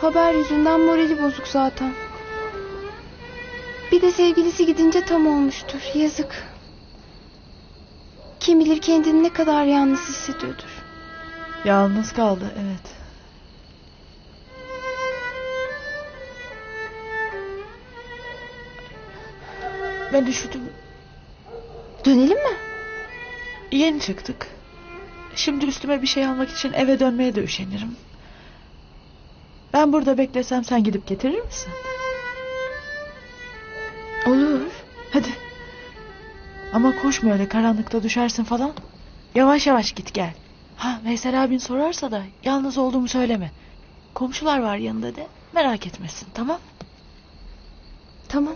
Haber yüzünden morali bozuk zaten. Bir de sevgilisi gidince tam olmuştur. Yazık. Kim bilir kendini ne kadar yalnız hissediyordur. Yalnız kaldı evet. Ben üşüdüm. Dönelim mi? Yeni çıktık. Şimdi üstüme bir şey almak için eve dönmeye de üşenirim. Ben burada beklesem sen gidip getirir misin? Olur. Hadi. Ama koşma öyle karanlıkta düşersin falan. Yavaş yavaş git gel. Ha Veysel abin sorarsa da yalnız olduğumu söyleme. Komşular var yanında de merak etmesin tamam? Tamam.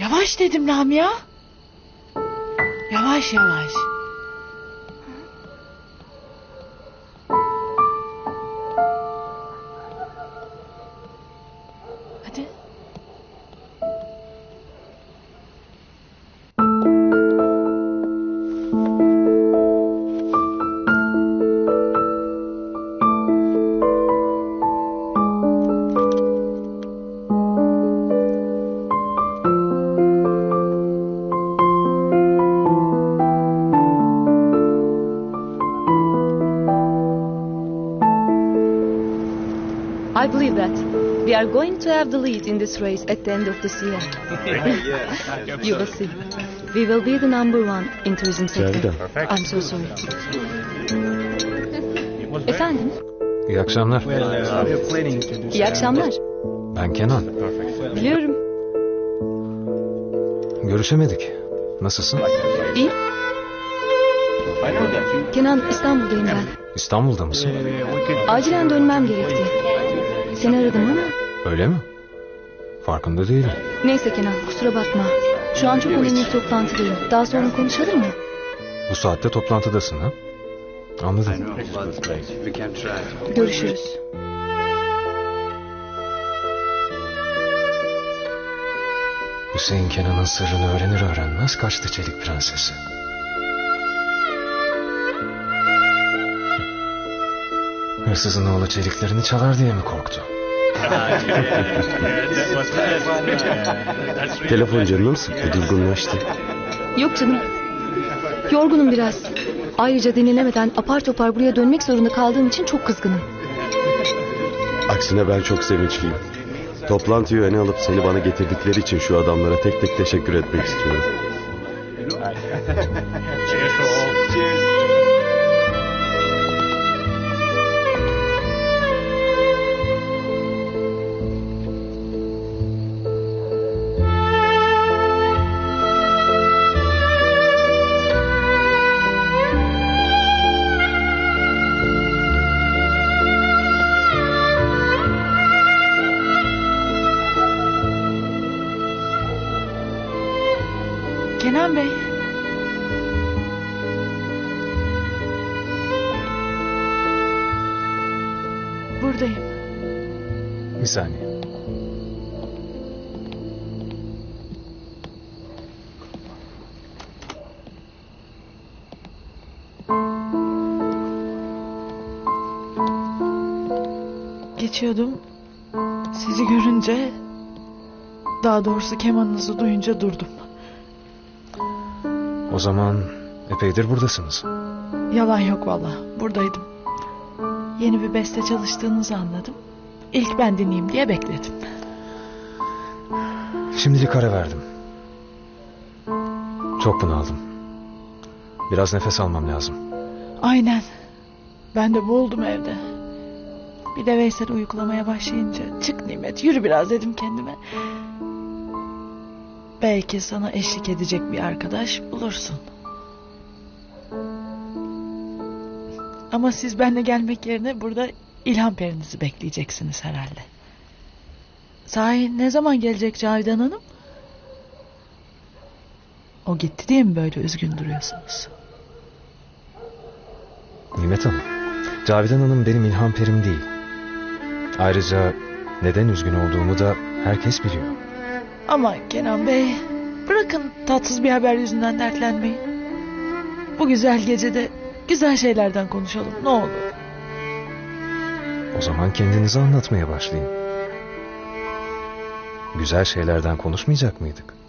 Yavaş dedim Lamia. Yavaş yavaş. I believe that. We are going to have the lead in this race at the end of this year. you will see. We will be the number one in tourism sector. I'm so sorry. Efendim, İyi akşamlar. iyi akşamlar. Ben Kenan. Biliyorum. Görüşemedik. Nasılsın? İyi. Kenan, İstanbul'dayım ben. İstanbul'da mısın? Acilen dönmem gerekti. Seni aradım ama... Öyle mi? Farkında değilim. Neyse Kenan, kusura bakma. Şu an çok önemli bir toplantıdayım. Daha sonra konuşalım mı? Bu saatte toplantıdasın ha? Anladım. Görüşürüz. Hüseyin Kenan'ın sırrını öğrenir öğrenmez kaçtı Çelik Prensesi. Hırsızın oğlu çeliklerini çalar diye mi korktu? Telefon canını mı sıktı? Durgunlaştı. Yok canım. Yorgunum biraz. Ayrıca dinlenemeden apar topar buraya dönmek zorunda kaldığım için çok kızgınım. Aksine ben çok sevinçliyim. Toplantıyı öne alıp seni bana getirdikleri için şu adamlara tek tek teşekkür etmek istiyorum. Kenan Bey. Buradayım. Bir saniye. Geçiyordum. Sizi görünce... Daha doğrusu kemanınızı duyunca durdum. O zaman epeydir buradasınız. Yalan yok valla. Buradaydım. Yeni bir beste çalıştığınızı anladım. İlk ben dinleyeyim diye bekledim. Şimdilik ara verdim. Çok bunaldım. Biraz nefes almam lazım. Aynen. Ben de boğuldum evde. Bir de Veysel uyuklamaya başlayınca çık Nimet yürü biraz dedim kendime. Belki sana eşlik edecek bir arkadaş bulursun. Ama siz benle gelmek yerine burada ilham perinizi bekleyeceksiniz herhalde. Sahi ne zaman gelecek Cavidan Hanım? O gitti diye mi böyle üzgün duruyorsunuz? Nimet Hanım, Cavidan Hanım benim ilham perim değil. Ayrıca neden üzgün olduğumu da herkes biliyor. Ama Kenan Bey bırakın tatsız bir haber yüzünden dertlenmeyi. Bu güzel gecede güzel şeylerden konuşalım ne olur. O zaman kendinizi anlatmaya başlayın. Güzel şeylerden konuşmayacak mıydık?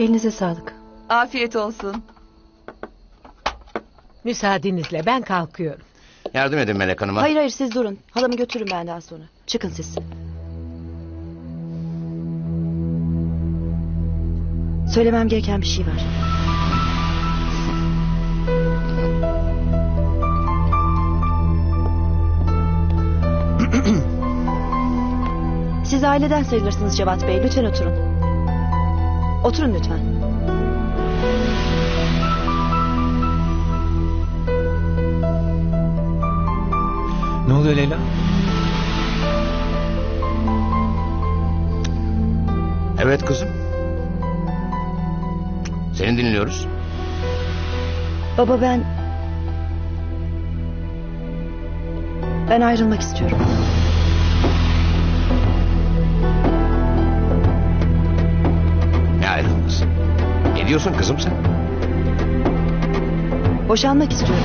Elinize sağlık. Afiyet olsun. Müsaadenizle ben kalkıyorum. Yardım edin Melek Hanım'a. Hayır hayır siz durun. Halamı götürün ben daha sonra. Çıkın siz. Söylemem gereken bir şey var. Siz aileden sayılırsınız Cevat Bey. Lütfen oturun. Oturun lütfen. Ne oluyor Leyla? Evet kızım. Seni dinliyoruz. Baba ben... Ben ayrılmak istiyorum. Diyorsun kızım sen? Boşanmak istiyorum.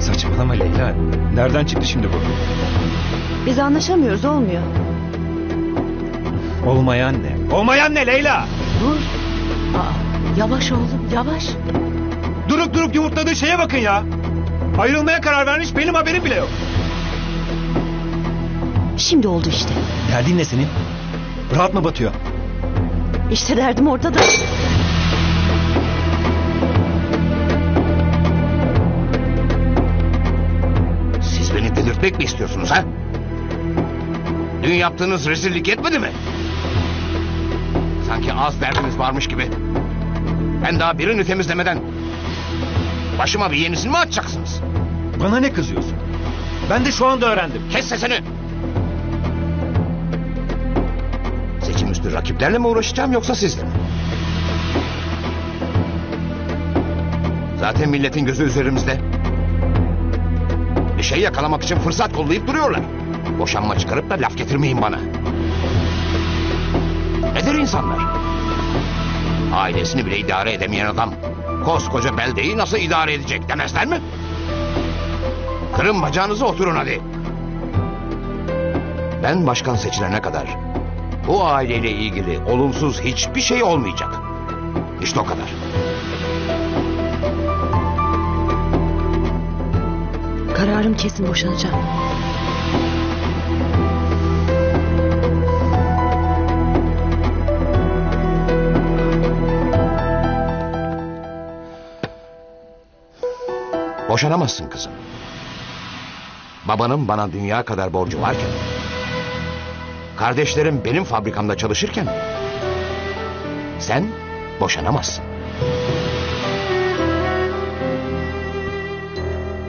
Saçmalama Leyla. Nereden çıktı şimdi bu? Biz anlaşamıyoruz olmuyor. Olmayan ne? Olmayan ne Leyla? Dur. Aa, yavaş oğlum yavaş. Durup durup yumurtladığı şeye bakın ya. Ayrılmaya karar vermiş benim haberim bile yok. Şimdi oldu işte. Derdin ne senin? Rahat mı batıyor? İşte derdim ortada. Siz beni delirtmek mi istiyorsunuz ha? Dün yaptığınız rezillik yetmedi mi? Sanki az derdiniz varmış gibi. Ben daha birini temizlemeden... ...başıma bir yenisini mi açacaksınız? Bana ne kızıyorsun? Ben de şu anda öğrendim. Kes sesini! Seçim üstü rakiplerle mi uğraşacağım yoksa sizle mi? Zaten milletin gözü üzerimizde. Bir şey yakalamak için fırsat kollayıp duruyorlar. Boşanma çıkarıp da laf getirmeyin bana. Nedir insanlar? Ailesini bile idare edemeyen adam... ...koskoca beldeyi nasıl idare edecek demezler mi? Kırın bacağınızı oturun hadi. Ben başkan seçilene kadar bu aileyle ilgili olumsuz hiçbir şey olmayacak. İşte o kadar. Kararım kesin boşanacağım. Boşanamazsın kızım. Babanın bana dünya kadar borcu varken... ...kardeşlerim benim fabrikamda çalışırken... ...sen boşanamazsın.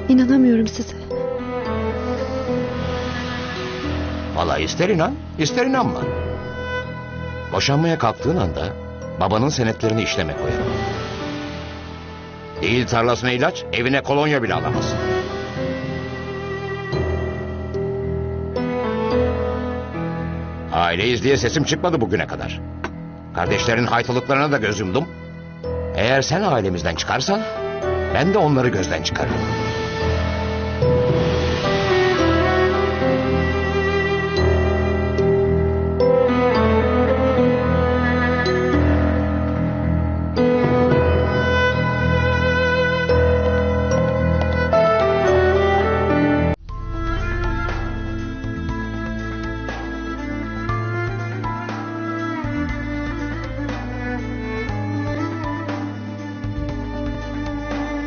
İnanamıyorum size. Vallahi ister inan, ister inanma. Boşanmaya kalktığın anda babanın senetlerini işleme koyarım. Değil tarlasına ilaç, evine kolonya bile alamazsın. Aileyiz diye sesim çıkmadı bugüne kadar. Kardeşlerin haytalıklarına da göz yumdum. Eğer sen ailemizden çıkarsan, ben de onları gözden çıkarırım.